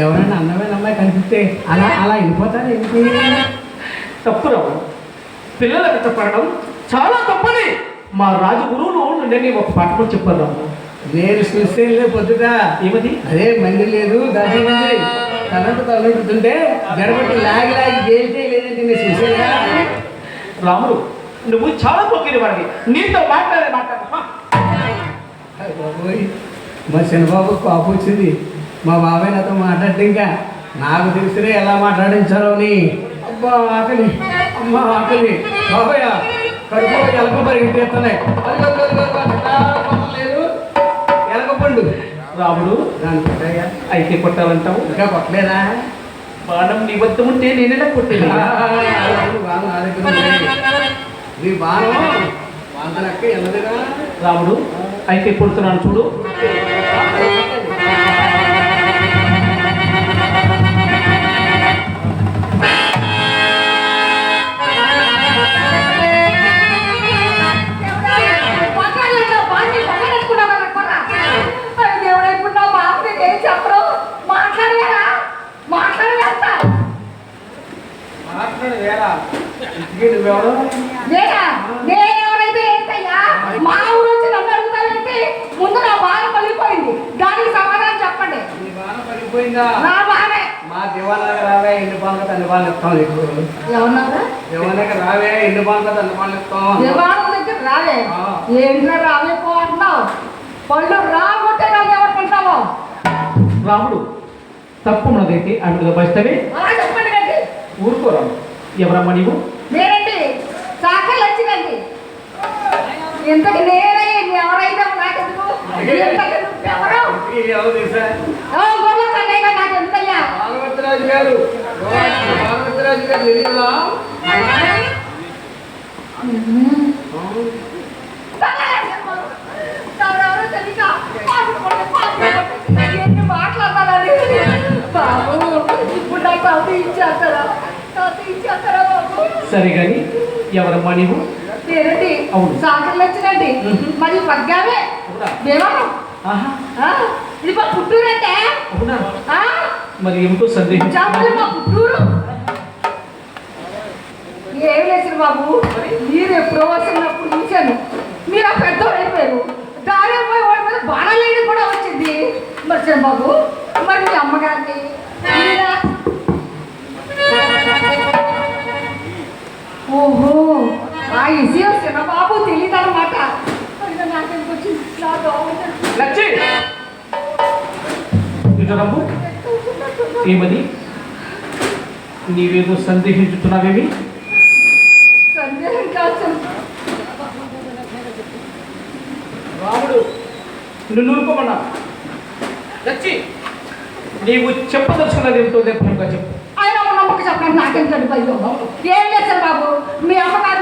ఎవరైనా అందమైన అమ్మాయి కనిపిస్తే అలా అలా వెళ్ళిపోతారు ఏంటి? తప్పు రావు పిల్లల కష్టపడడం చాలా తప్పని. మా రాజగురువులు నిన్ననే ఒక పాఠం చెప్పారు రావు నేను చూస్తే పొద్దుట. ఏమది? అదే మంది లేదు దర్శనం మంది. తలంటు తలంటుతుంటే గడపట్టి లాగి లాగి గేల్చే లేదంటే నేను చూసేదా రాముడు నువ్వు చాలా పొక్కిన వాడివి. నీతో మాట్లాడే మాట్లాడ. మా చిన్నబాబు కోపం వచ్చింది. మా బాబాయ్ నాతో మాట్లాడితే ఇంకా నాకు తెలిసినే ఎలా మాట్లాడించాలో అని. అబ్బా ఆకలి. అమ్మ ఆకలి. బాబాయ్ కడుపులో ఎలక పాపం లేదు ఎలక పండు రాముడు దాని అయితే కొట్టాలంటావు? ఇంకా కొట్టలేదా? బాణం నీ వద్ద ఉంటే నేనేలా కొట్టేది. నా దగ్గర ఉంది. నీ బాణం? వాళ్ళ లెక్క ఎల్లదుగా రాముడు అయితే కొడుతున్నాను చూడు. అలా చెప్పండి కండి ఊరుకోరాము ఎవరమ్మా నీవు? నేనండి. సాకలు వచ్చిందండి ఇంతకు నేనే ఎవరైనా నాకెందుకు? గారు గారు. తెలియదా? మాట్లాడాలని బాబు. నాకు అది ఇచ్చేస్తారా అది ఇచ్చేస్తారా బాబు సరే కానీ ఎవరమ్మా నీవు? నేనండి. అవును. సాకర్లు వచ్చినండి. మరి పగ్గావే. అవునా? దేవారం ఇది మా పుట్టూరంటే అవునా? ఆ, మరి ఏమిటో సందేహం? మా పుట్టూరు ఏం లేదు బాబు. మీరు? ఎప్పుడో వచ్చినప్పుడు చూశాను మీరు ఆ పెద్దోడు అయిపోయారు. దారి పోయి వాడి మీద బాణలేడి కూడా వచ్చింది. మరి బాబు. మరి మీ అమ్మగారిని ఆ విషయం చిన్న బాబు తెలియదు అనమాట నా ఏమది? నీవేదో సందేహించుతున్నావేమి? సందేహం కాదు రాముడు నిన్ను ఊరుకోమన్నా లచ్చి నీవు చెప్పదలుచుకున్నది ఏమిటో చెప్పు. ఆయన నమ్మకం చెప్పడానికి నాకేం కనిపోయిందో ఏం లేదు సార్ బాబు. మీ అమ్మగారిని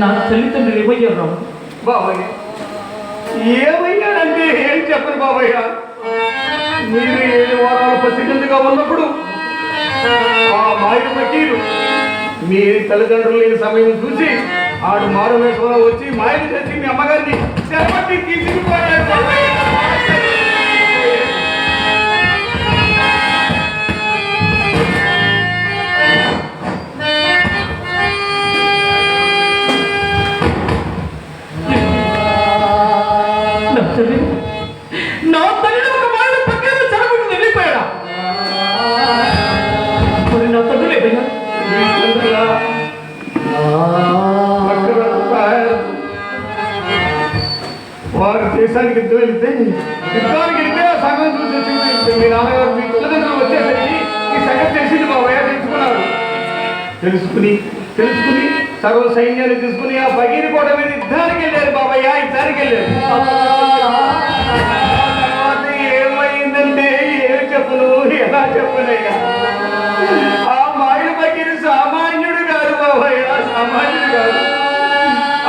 నా తల్లిదండ్రులు ఏమయ్యారు రావు? బాబాయ్ ఏమయ్యాడంటే ఏం చెప్పను బాబాయ్య? మీరు ఏడు వారాల పసిగందుగా ఉన్నప్పుడు ఆ మాయలు పట్టిరు మీ తల్లిదండ్రులు లేని సమయం చూసి ఆడు మారు మారుమేశ్వరం వచ్చి మాయలు చేసి మీ అమ్మగారిని చెరపట్టి తీసుకుపోయాడు తెలుసుకుని తెలుసుకుని సర్వ సైన్యాన్ని తీసుకుని ఆ బగీరి కోట మీద యుద్ధానికి వెళ్ళారు బాబయ్య యుద్ధానికి వెళ్ళారు. తర్వాత ఏమైందంటే ఏం చెప్పును ఎలా చెప్పునయ్యా ఆ మాయల బగీరి సామాన్యుడు కాదు బాబయ్య సామాన్యుడు కాదు.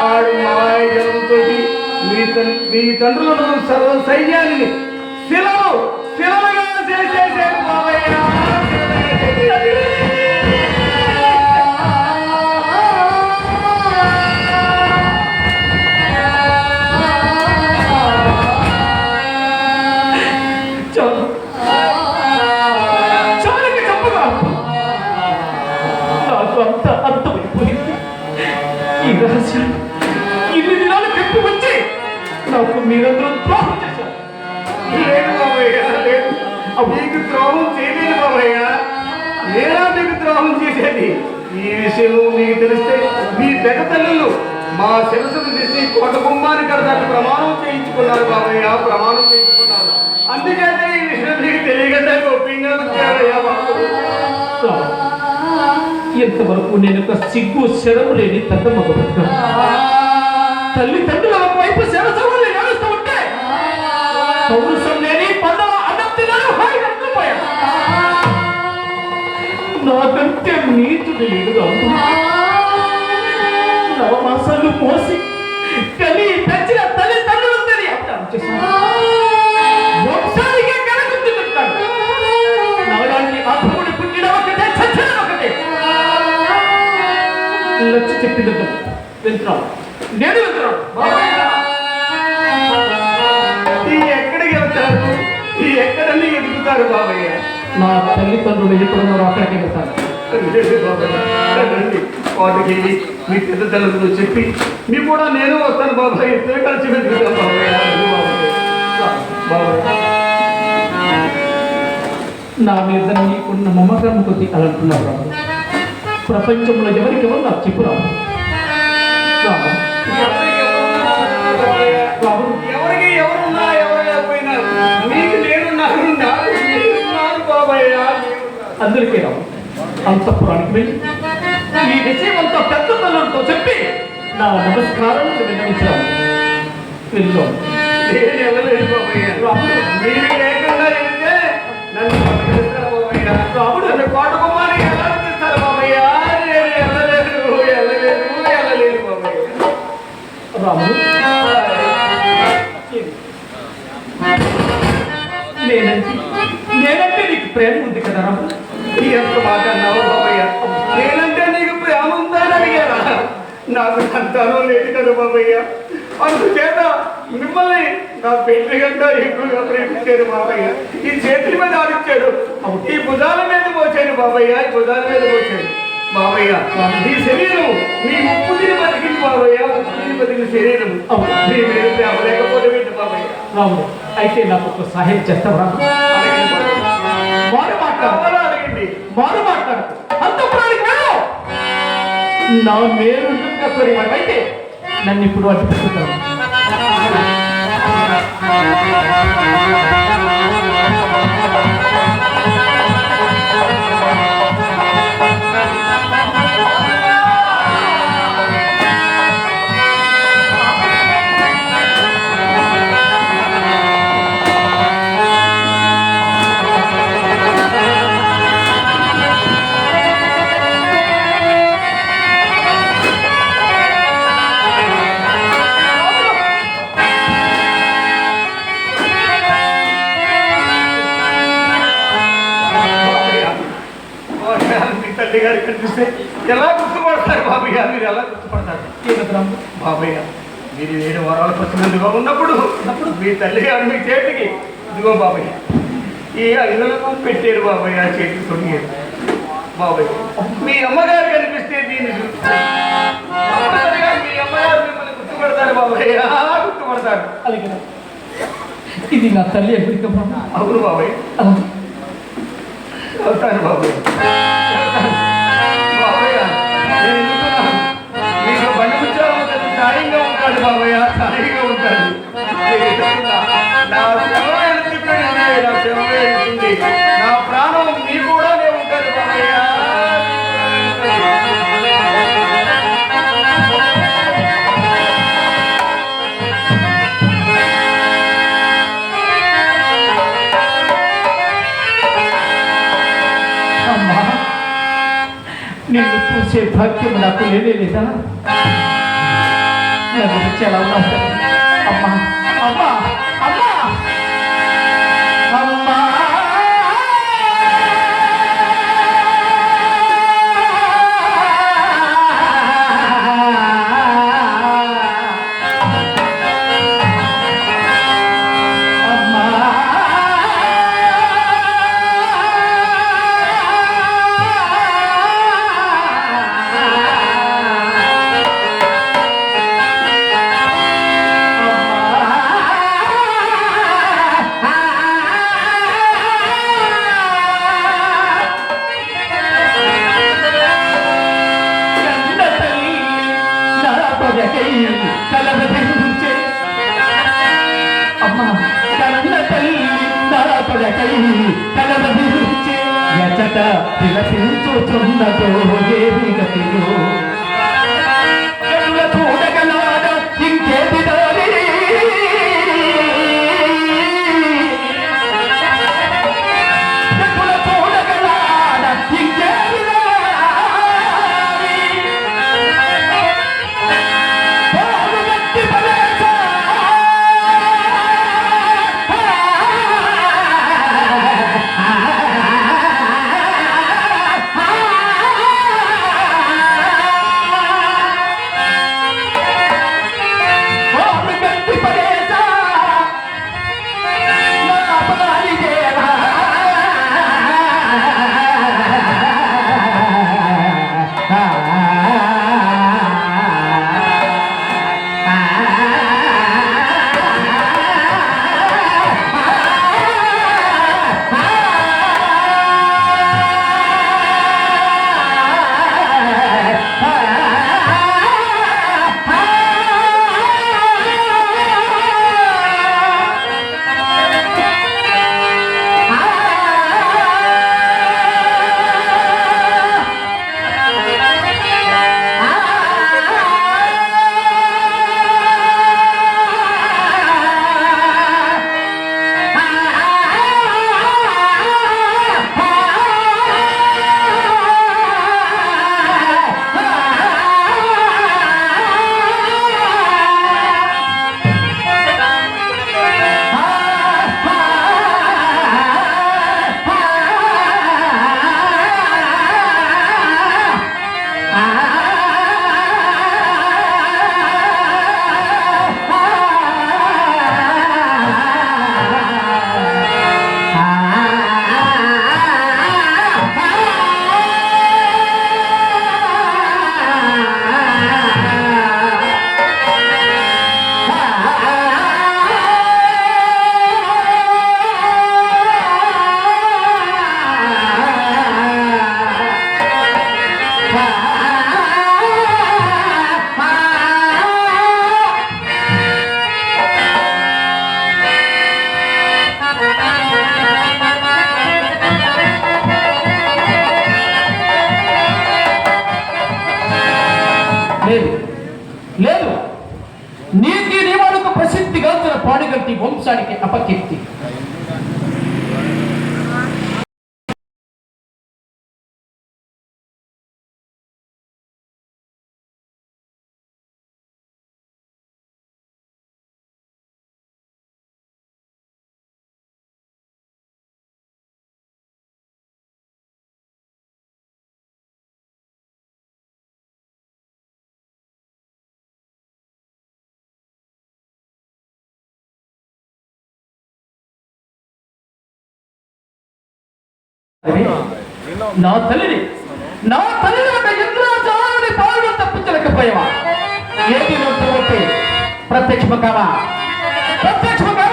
ఆడు మాయజలంతో మీ తన్ మీ తండ్రులను సర్వ సైన్యాన్ని శిలలు శిలలుగా చేసేసాడు బాబయ్య ద్రోహం ఈ విషయం మీకు తెలిస్తే మీ పెద్ద తల్లులు మా శిరసును తీసి కోట కుమ్మారి కడతాన్ని ప్రమాణం చేయించుకున్నారు బాబయ్య ప్రమాణం చేయించుకున్నారు. అందుచేత ఈ విషయం మీకు తెలియకుండా గొప్పంగా వచ్చారయ్యా ఎంతవరకు నేను ఒక సిగ్గు శరము లేని తద్దమ్మ తల్లిదండ్రులు వైపు శరసవుల్ని నడుస్తూ ఉంటే నీతుడు లేడుగా నవమాసాలు మోసి కని పెంచిన తల్లి నవలాంటి పుట్టిన ఒకటే చచ్చిన ఒకటే. చెప్పింది వెళ్తున్నాను నేను వెళ్తున్నాను. ఈ ఎక్కడికి వెళ్తారు? ఈ ఎక్కడని ఎదుగుతారు బాబయ్య నా తల్లిదండ్రులు ఎప్పుడున్నారో అక్కడికి వెళ్తాను రండి వాటికి మీ పెద్ద చెప్పి మీ కూడా నేను వస్తాను బాబాయ్ ఇద్దరు కలిసి వెతుకుతాం బాబాయ్ బాబాయ్. నా మీద నీకున్న మమకారం కొద్ది అలంటున్నారు రాము ప్రపంచంలో ఎవరికెవరు నాకు చెప్పు రాదు ఎవరికి బాబాయ్? ఎవరున్నా నాకు అందరికీ రావు అంతఃపురానికి వెళ్ళి ఈ విషయం అంతా పెద్ద తల్లంతో చెప్పి నా నమస్కారం విన్నవించాను వెళ్ళు నేను వెళ్ళలేదు బాబాయ్ లేకుండా వెళ్తే నన్ను పట్టుకెళ్తారు బాబాయ్ రాముడు నన్ను కోట కుమారి ఎలా తీస్తారు బాబాయ్ నేను వెళ్ళలేదు వెళ్ళలేదు వెళ్ళలేదు రాము. నేనంటే నేనంటే నీకు ప్రేమ ఉంది కదా రాము ఎంత మాట అన్నావు బాబయ్య. నేనంటే నీకు ప్రేమ ఉందా అని అడిగారా నాకు సంతానం లేదు కదా బాబయ్య. అందుచేత మిమ్మల్ని నా పెళ్ళి కంటే ఎక్కువగా ప్రేమించారు బాబయ్య. ఈ చేతుల మీద ఆడిచ్చాడు. ఈ భుజాల మీద పోచాను బాబయ్య. ఈ భుజాల మీద పోచాడు బాబయ్య ఈ శరీరం మీ ముప్పు తిని బతికింది బాబయ్య. తిని బతికిన శరీరం. మీ మీద ప్రేమ లేకపోతే బాబయ్య? అయితే నాకు ఒక సహాయం చేస్తావు మారు మాట్లాడు. అంతఃపురానికి వెళ్ళు. నా మేలు అయితే నన్ను ఇప్పుడు అడ్డు మీ తల్లి గారు మీ చేతికి. ఇదిగో బాబయ్య ఈ ఐదులకు పెట్టారు బాబయ్య చేతికి తొడిగారు బాబయ్య మీ అమ్మగారు కనిపిస్తే దీన్ని మీ అమ్మగారు మిమ్మల్ని గుర్తుపడతారు బాబయ్య గుర్తుపడతారు. అలాగే ఇది నా తల్లి ఎప్పటికమ్మా అవును వెళ్తాను బాబయ్య వెళ్తాను. బాబయ్య నేను మీకు బండి కదా సాయంగా ఉంటాడు బాబయ్య సాయంగా. నా ప్రాణం మీ నిన్ను చూసే భాగ్యం నాకు లేదా నా గురించి ఎలా అమ్మా లేదు. లేదు. నీతి నియమాలకు ప్రసిద్ధిగాంచిన పాడుగట్టి వంశానికి అపకీర్తి. నా తల్లిని నా తల్లిని ఒక ఇంద్రాచారాన్ని పాలు తప్పించలేకపోయావా ఏది నోటి ప్రత్యక్షము కావా ప్రత్యక్షము కావా ప్రత్యక్షము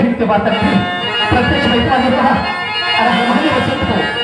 हित के वातक प्रत्यक्ष वैसा कहा अरे हमारे वसंत को